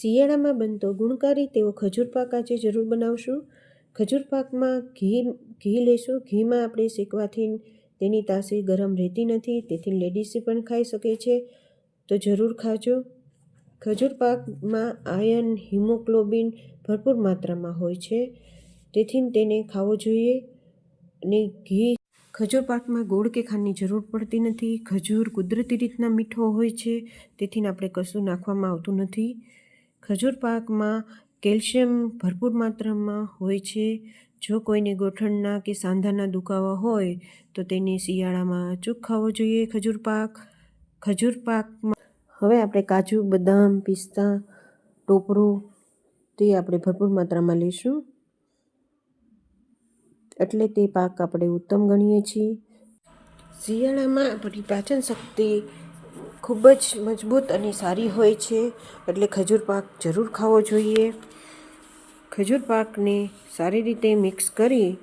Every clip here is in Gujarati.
શિયાળામાં બનતો ગુણકારી તેવો ખજૂર પાક આજે જરૂર બનાવશું. ખજૂર પાકમાં ઘી ઘી લેશું. ઘીમાં આપણે શેકવાથી તેની તાસીર ગરમ રહેતી નથી, તેથી લેડીઝ પણ ખાઈ શકે છે. તો જરૂર ખાજો. ખજૂર પાકમાં આયર્ન હિમોગ્લોબિન ભરપૂર માત્રામાં હોય છે, તેથી તેને ખાવો જોઈએ. અને ઘી ખજૂર પાકમાં ગોળ કે ખાંડની જરૂર પડતી નથી. ખજૂર કુદરતી રીતના મીઠો હોય છે, તેથી આપણે કશું નાખવામાં આવતું નથી. ખજૂર પાકમાં કેલ્શિયમ ભરપૂર માત્રામાં હોય છે. જો કોઈને ગોઠણના કે સાંધાના દુખાવા હોય, તો તેને શિયાળામાં અચૂક ખાવો જોઈએ ખજૂર પાક. ખજૂર પાકમાં હવે આપણે કાજુ, બદામ, પિસ્તા, ટોપરું, તે આપણે ભરપૂર માત્રામાં લઈશું. એટલે તે પાક આપણે ઉત્તમ ગણીએ છીએ. શિયાળામાં આપણી પાચન શક્તિ ખૂબ જ મજબૂત અને સારી હોય છે. એટલે ખજૂર પાક જરૂર ખાવો જોઈએ. ખજૂર પાકને સારી રીતે મિક્સ કરી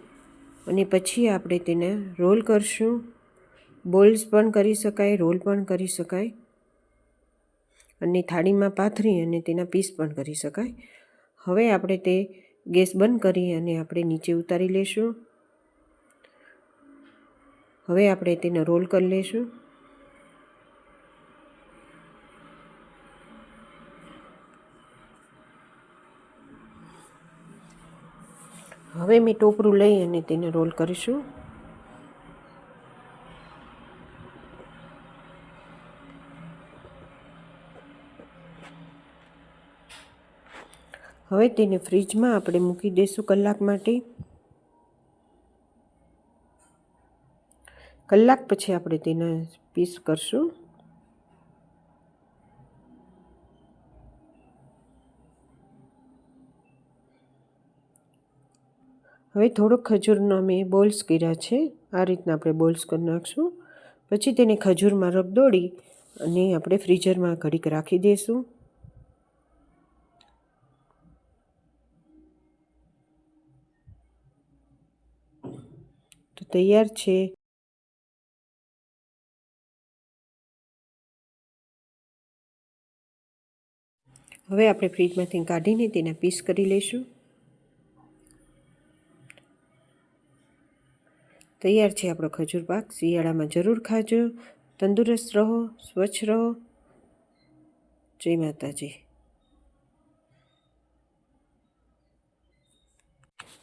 અને પછી આપણે તેને રોલ કરશું. બોલ્સ પણ કરી શકાય, રોલ પણ કરી શકાય. અને થાળીમાં પાથરી અને તેના પીસ પણ કરી શકાય. હવે આપણે તે ગેસ બંધ કરી અને આપણે નીચે ઉતારી લેશું. હવે આપણે તેને રોલ કરી લઈશું હવે મેં ટોપરું લઈ અને તેને રોલ કરીશું. હવે તેને ફ્રીજમાં આપણે મૂકી દઈશું કલાક માટે. કલાક પછી આપણે તેના પીસ કરશું. હવે થોડોક ખજૂરના મેં બોલ્સ કર્યા છે. આ રીતના આપણે બોલ્સ કરી નાખશું. પછી તેને ખજૂરમાં રગદોડી અને આપણે ફ્રીઝરમાં ઘડીક રાખી દઈશું તો તૈયાર છે. હવે આપણે ફ્રીજમાંથી કાઢીને તેના પીસ કરી લઈશું. તૈયાર છે આપણો ખજૂર પાક. શિયાળામાં જરૂર ખાજો. તંદુરસ્ત રહો, સ્વચ્છ રહો. જય માતાજી.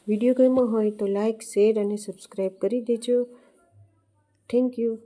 વીડિયો ગમ્યો હોય તો લાઈક, શેર અને સબસ્ક્રાઈબ કરી દેજો. Thank you.